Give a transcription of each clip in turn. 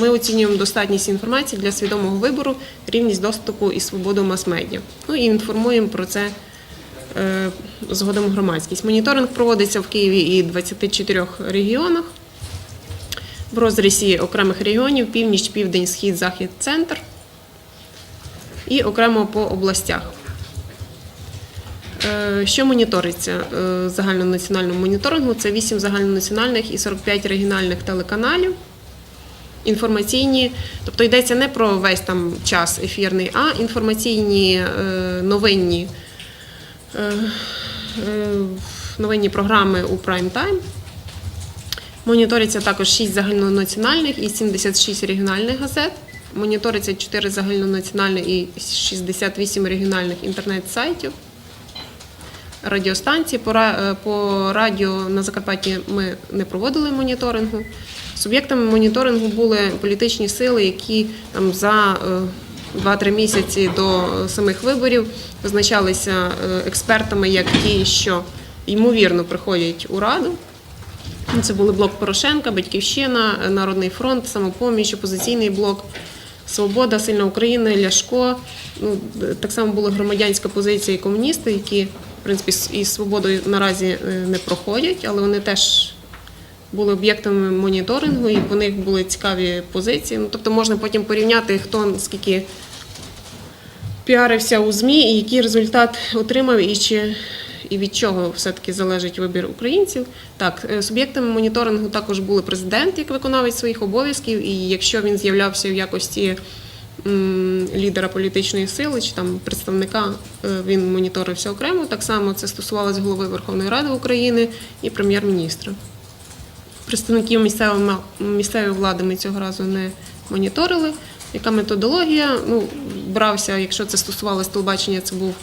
Ми оцінюємо достатність інформації для свідомого вибору, рівність доступу і свободу мас-медіа. Ну і інформуємо про це е, згодом громадськість. Моніторинг проводиться в Києві і 24 регіонах. В розрізі окремих регіонів північ, південь, схід, захід, центр і окремо по областях. Е, Що моніториться е, загальнонаціональному моніторингу? Це 8 загальнонаціональних і 45 регіональних телеканалів. Інформаційні, тобто йдеться не про весь там час ефірний, а інформаційні е, новинні, е, е, новинні програми у прайм-тайм. Моніториться також 6 загальнонаціональних і 76 регіональних газет. Моніториться 4 загальнонаціональних і 68 регіональних інтернет-сайтів. Е, по радіо на Закарпатті ми не проводили моніторингу. Суб'єктами моніторингу були політичні сили, які там за е, 2-3 місяці до е, самих виборів визначалися е, експертами як ті, що ймовірно приходять у раду. Це були блок Порошенка, Батьківщина, Народний фронт, самопоміч, опозиційний блок, Свобода, Сильна Україна, Ляшко. Ну, так само була громадянська позиція і комуністи, які, в принципі, із свободою наразі е, не проходять, але вони теж були об'єктами моніторингу, і по них були цікаві позиції. Ну, тобто можна потім порівняти, хто скільки піарився у ЗМІ і який результат отримав, і чи і від чого все-таки залежить вибір українців. Так, е, суб'єктами моніторингу також були президент, як виконавець своїх обов'язків, і якщо він з'являвся в якості лідера політичної сили чи там представника, е, він моніторився окремо. Так само це стосувалося голови Верховної Ради України і прем'єр-міністра. Представників місцевої, місцевої влади ми цього разу не моніторили. Яка методологія? Ну, брався, якщо це стосувалося телебачення, це був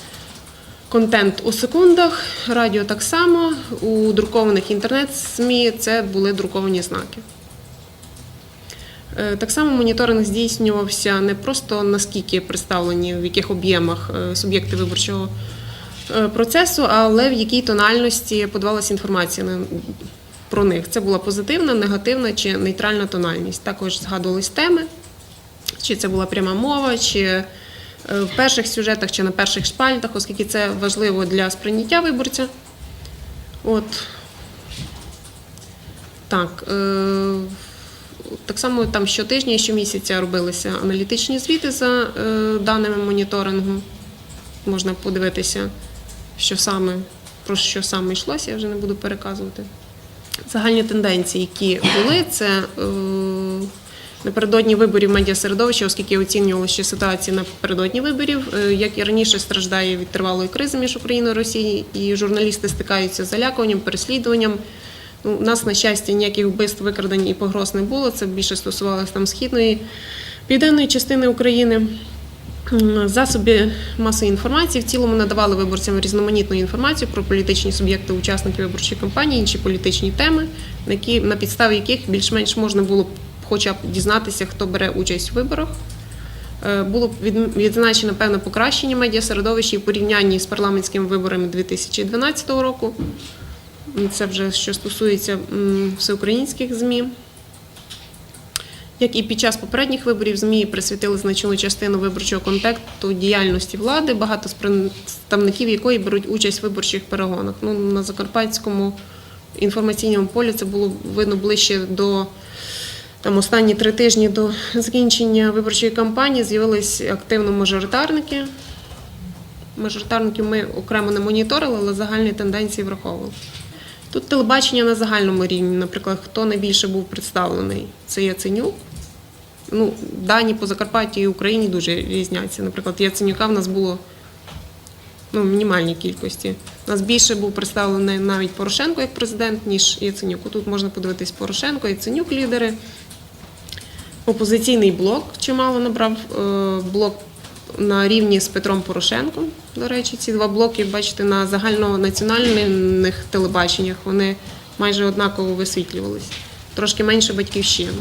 контент у секундах, радіо так само. У друкованих інтернет-ЗМІ це були друковані знаки. Е, Так само моніторинг здійснювався не просто наскільки представлені, в яких об'ємах е, суб'єкти виборчого е, процесу, але в якій тональності подавалася інформація про них. Це була позитивна, негативна чи нейтральна тональність. Також згадувались теми, чи це була пряма мова, чи е, в перших сюжетах, чи на перших шпальтах, оскільки це важливо для сприйняття виборця. От. Так. Е, так само там щотижня і щомісяця робилися аналітичні звіти за е, даними моніторингу. Можна подивитися, що саме, про що саме йшлося, я вже не буду переказувати. Загальні тенденції, які були, це е, напередодні виборів медіасередовища, оскільки оцінювали ще ситуацію напередодні виборів, е, як і раніше страждає від тривалої кризи між Україною і Росією, і журналісти стикаються з залякуванням, переслідуванням. Ну, у нас, на щастя, ніяких вбивств, викрадень і погроз не було. Це більше стосувалося там східної, південної частини України. Засоби масової інформації в цілому надавали виборцям різноманітну інформацію про політичні суб'єкти, учасників виборчої кампанії, інші політичні теми, на які на підставі яких більш-менш можна було б хоча б дізнатися, хто бере участь у виборах. Е, Було відзначено певне покращення медіасередовища і в порівнянні з парламентськими виборами 2012 року. Це вже що стосується всеукраїнських ЗМІ. Як і під час попередніх виборів, ЗМІ присвятили значну частину виборчого контакту діяльності влади, багато з представників якої беруть участь в виборчих перегонах. Ну, на закарпатському інформаційному полі це було видно ближче до там, останні три тижні до закінчення виборчої кампанії. З'явились активно мажоритарники. Мажоритарників ми окремо не моніторили, але загальні тенденції враховували. Тут телебачення на загальному рівні, наприклад, хто найбільше був представлений, це Яценюк. Ну, дані по Закарпатті і Україні дуже різняться. Наприклад, Яценюка в нас було ну, в мінімальній кількості. У нас більше був представлений навіть Порошенко як президент, ніж Яценюк. Тут можна подивитись Порошенко, Яценюк лідери. Опозиційний блок чимало набрав е, блок на рівні з Петром Порошенком. До речі, ці два блоки, бачите, на загальнонаціональних телебаченнях вони майже однаково висвітлювалися. Трошки менше батьківщина.